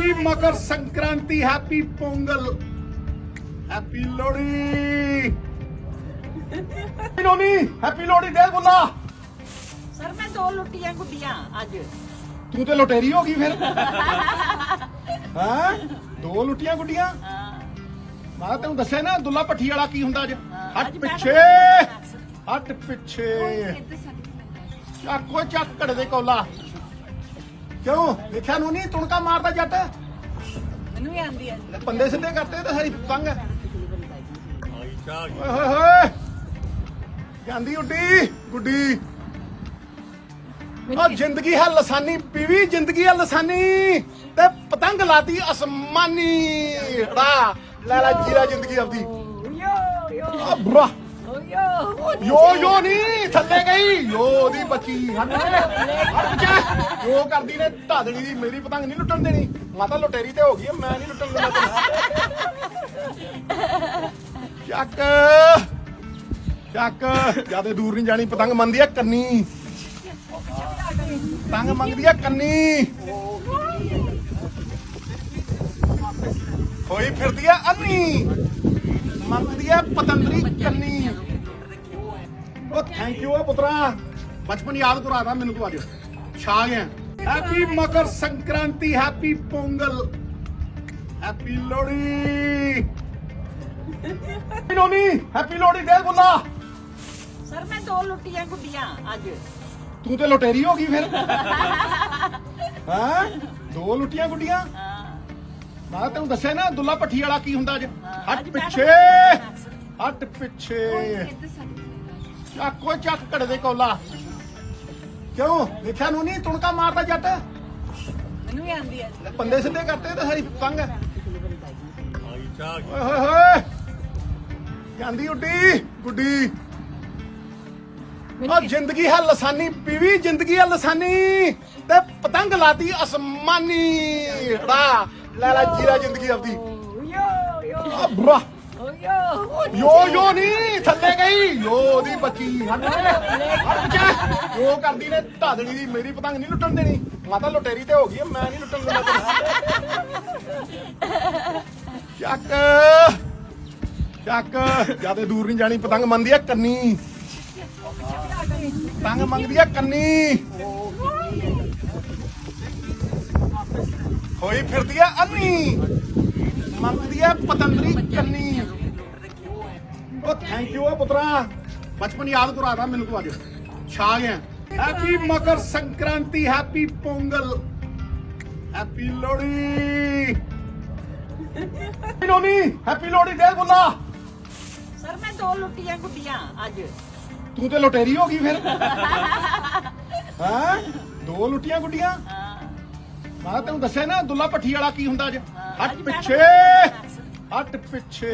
Happy Makar Sankranti happy Pongal happy Lohri Lohri happy Lohri ਦੇ ਬੁੱਲਾ sir ਮੈਂ ਦੋ ਲੁੱਟੀਆਂ ਗੁੱਡੀਆਂ ਅੱਜ। ਤੂੰ ਤੇ ਲੁਟੇਰੀ ਹੋ ਗਈ ਫਿਰ। ਹਾਂ? ਦੋ ਲੁੱਟੀਆਂ ਗੁੱਡੀਆਂ? ਹਾਂ। ਮੈਂ ਤੈਨੂੰ ਦੱਸਿਆ ਨਾ ਦੁੱਲਾ ਭੱਠੀ ਵਾਲਾ ਕੀ ਹੁੰਦਾ ਅੱਜ। ਹੱਟ ਪਿੱਛੇ। ਹੱਟ ਪਿੱਛੇ। ਚੱਕ ਚੱਕ ਘੜੇ ਦੇ ਕੋਲਾ। ਕਿਉਂ? ਦੇਖਿਆ ਨੂੰ ਨਹੀਂ? ਤੁਣਕਾ ਮਾਰਦਾ ਜੱਟ। ਮੈਨੂੰ ਵੀ ਆਂਦੀ ਆ। ਪੰਦੇ ਸਿੱਧੇ ਕਰਤੇ ਤੇ ਸਾਰੀ ਪਤੰਗ ਓਏ ਹੋਏ ਹੋਏ। ਜਾਂਦੀ ਉੱਡੀ ਗੁੱਡੀ। ਆ ਜ਼ਿੰਦਗੀ ਹੈ ਲਸਾਨੀ ਪੀਵੀ ਜ਼ਿੰਦਗੀ ਹੈ ਲਸਾਨੀ। ਤੇ ਪਤੰਗ ਲਾਤੀ ਅਸਮਾਨੀ। ੜਾ ਲੈ ਲੈ ਜੀਰਾ ਜ਼ਿੰਦਗੀ ਆਪਦੀ। ਯੋ ਯੋ। ਆ ਬੁਰਾ। ਯੋ ਯੋ ਨਹੀਂ ਥੱਲੇ ਗਈ। ਯੋ ਦੀ ਬੱਚੀ। ਹੱਟ ਹੱਟ ਜਾ। ਯੋ ਕਰਦੀ ਨੇ ਢਾਦਣੀ ਦੀ ਮੇਰੀ ਪਤੰਗ ਨਹੀਂ ਲੁੱਟਣ ਦੇਣੀ। ਮਾਤਾ ਲੁਟੇਰੀ ਤੇ ਹੋ ਗਈ ਮੈਂ ਨਹੀਂ ਲੁੱਟਣ ਦੇਣਾ ਤੈਨੂੰ। ਚੱਕ। ਚੱਕ। ਜਿਆਦੇ ਦੂਰ ਨਹੀਂ ਜਾਣੀ ਪਤੰਗ ਮੰਗਦੀ ਆ ਕੰਨੀ। ਪਤੰਗ ਮੰਗਦੀ ਆ ਕੰਨੀ। ਹੋਈ ਫਿਰਦੀ ਆ ਅੰਨੀ। ਮੰਗਦੀ ਆ ਪਤੰਦਰੀ ਕੰਨੀ। ਉਹ ਥੈਂਕ ਯੂ ਆ ਪੁੱਤਰਾ। ਬਚਪਨ ਯਾਦ ਕਰਾਦਾ ਮੈਨੂੰ ਤੂੰ ਅੱਜ। ਛਾ ਗਿਆ। Happy Makar Sankranti happy Pongal. Happy Lohri. Happy Lohri happy Lohri ਦੇ ਬੁੱਲਾ। ਸਰ ਮੈਂ ਦੋ ਲੁੱਟੀਆਂ ਗੁੱਡੀਆਂ ਅੱਜ। ਤੂੰ ਤੇ ਲੁਟੇਰੀ ਹੋ ਗਈ ਫਿਰ। ਹਾਂ? ਦੋ ਲੁੱਟੀਆਂ ਗੁੱਡੀਆਂ? ਮੈਂ ਤੈਨੂੰ ਦੱਸਿਆ ਨਾ ਦੁੱਲਾ ਭੱਠੀ ਵਾਲਾ ਕੀ ਹੁੰਦਾ ਅੱਜ। ਹੱਟ ਪਿੱਛੇ। ਹੱਟ ਪਿੱਛੇ। ਚੱਕ ਚੱਕ ਘੜੇ ਦੇ ਕੋਲਾ। ਕਿਉਂ? ਦੇਖਿਆ ਨੂੰ ਨਹੀਂ ਤੁਣਕਾ ਮਾਰਦਾ ਜੱਟ? ਮੈਨੂੰ ਵੀ ਆਂਦੀ ਆ। ਪੰਦੇ ਸਿੱਧੇ ਕਰਤੇ ਤੇ ਸਾਰੀ ਪਤੰਗ ਓਏ ਹੋਏ ਹੋਏ ਜਾਂਦੀ ਉੱਡੀ ਗੁੱਡੀ। ਆ ਜ਼ਿੰਦਗੀ ਹੈ ਲਸਾਨੀ ਪੀਵੀ ਜ਼ਿੰਦਗੀ ਹੈ ਲਸਾਨੀ। ਤੇ ਪਤੰਗ ਲਾਤੀ ਅਸਮਾਨੀ। ੜਾ ਲੈ ਲੈ ਜੀਰਾ ਜ਼ਿੰਦਗੀ ਆਪਦੀ। ਯੋ ਯੋ। ਆ ਬੁਰਾ। ਯੋ ਯੋ ਨਹੀਂ ਥੱਲੇ ਗਈ। ਯੋ ਦੀ ਬੱਚੀ। ਹੱਟ ਹੱਟ ਜਾ। ਯੋ ਕਰਦੀ ਨੇ ਢਾਦਣੀ ਦੀ ਮੇਰੀ ਪਤੰਗ ਨਹੀਂ ਲੁੱਟਣ ਦੇਣੀ। ਮਾਤਾ ਲੁਟੇਰੀ ਤੇ ਹੋ ਗਈ ਮੈਂ ਨਹੀਂ ਲੁੱਟਣ ਦੇਣਾ ਤੈਨੂੰ। ਚੱਕ। ਚੱਕ। ਜਿਆਦੇ ਦੂਰ ਨਹੀਂ ਜਾਣੀ ਪਤੰਗ ਮੰਗਦੀ ਆ ਕੰਨੀ। ਪਤੰਗ ਮੰਗਦੀ ਆ ਕੰਨੀ। ਹੋਈ ਫਿਰਦੀ ਆ ਅੰਨੀ। ਮੰਗਦੀ ਆ ਪਤੰਦਰੀ ਕੰਨੀ। ਥੈਂਕ ਯੂ ਆ ਪੁੱਤਰਾ। ਬਚਪਨ ਯਾਦ ਕਰਾਦਾ ਮੈਨੂੰ ਤੂੰ ਅੱਜ। ਛਾ ਗਿਆ। Happy Makar Sankranti happy Pongal. Happy Lohri. Happy Lohri happy Lohri ਦੇ ਬੁੱਲਾ ਸਰ ਮੈਂ ਦੋ ਲੁੱਟੀਆਂ ਗੁੱਡੀਆਂ ਅੱਜ। ਤੂੰ ਤੇ ਲੁਟੇਰੀ ਹੋ ਗਈ ਫਿਰ। ਹਾਂ? ਦੋ ਲੁੱਟੀਆਂ ਗੁੱਡੀਆਂ? ਹਾਂ। ਮੈਂ ਤੈਨੂੰ ਦੱਸਿਆ ਨਾ ਦੁੱਲਾ ਭੱਠੀ ਵਾਲਾ ਕੀ ਹੁੰਦਾ ਅੱਜ? ਹੱਟ ਪਿੱਛੇ। ਹੱਟ ਪਿੱਛੇ।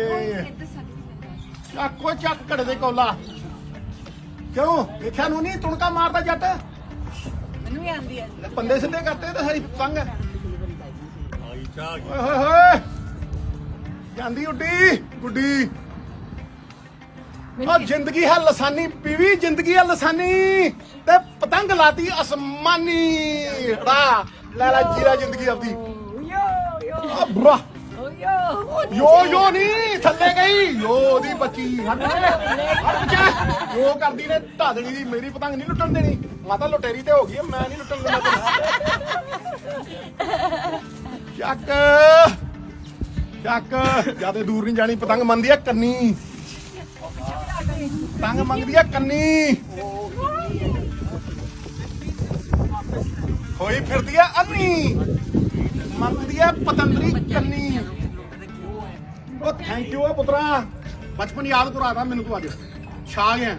ਚੱਕ ਚੱਕ ਘੜੇ ਦੇ ਕੋਲਾ। ਕਿਉਂ? ਦੇਖਿਆ ਨੂੰ ਨਹੀਂ? ਤੁਣਕਾ ਮਾਰਦਾ ਜੱਟ। ਮੈਨੂੰ ਵੀ ਆਂਦੀ ਆ। ਪੰਦੇ ਸਿੱਧੇ ਕਰਤੇ ਤੇ ਸਾਰੀ ਪਤੰਗ ਓਏ ਹੋਏ ਹੋਏ। ਜਾਂਦੀ ਉੱਡੀ ਗੁੱਡੀ। ਆ ਜ਼ਿੰਦਗੀ ਹੈ ਲਸਾਨੀ ਪੀਵੀ ਜ਼ਿੰਦਗੀ ਹੈ ਲਸਾਨੀ। ਤੇ ਪਤੰਗ ਲਾਤੀ ਅਸਮਾਨੀ। ਲੈ ਲੈ ਜੀਰਾ ਜ਼ਿੰਦਗੀ ਆਪਦੀ। ਯੋ ਯੋ। ਆ ਬੁਰਾ। ਯੋ ਯੋ ਨਹੀਂ ਥੱਲੇ ਗਈ। ਯੋ ਦੀ ਬੱਚੀ। ਹੱਟ ਜਾ ਯੋ ਕਰਦੀ ਨੇ ਢਾਦਣੀ ਦੀ ਮੇਰੀ ਪਤੰਗ ਨਹੀਂ ਲੁੱਟਣ ਦੇਣੀ। ਮਾਤਾ ਲੁਟੇਰੀ ਤੇ ਹੋ ਗਈ ਮੈਂ ਨਹੀਂ ਲੁੱਟਣ ਦੇਣਾ ਚੱਕ। ਚੱਕ। ਜਿਆਦੇ ਦੂਰ ਨਹੀਂ ਜਾਣੀ ਪਤੰਗ ਮੰਗਦੀ ਆ ਕੰਨੀ। ਪਤੰਗ ਮੰਗਦੀ ਆ ਕੰਨੀ। ਹੋਈ ਫਿਰਦੀ ਆ ਅੰਨੀ। ਮੰਗਦੀ ਆ ਪਤੰਦਰੀ ਕੰਨੀ। ਉਹ ਥੈਂਕ ਯੂ ਆ ਪੁੱਤਰਾ। ਬਚਪਨ ਯਾਦ ਕਰਾਦਾ ਮੈਨੂੰ ਤੂੰ ਅੱਜ। ਛਾ ਗਿਆ।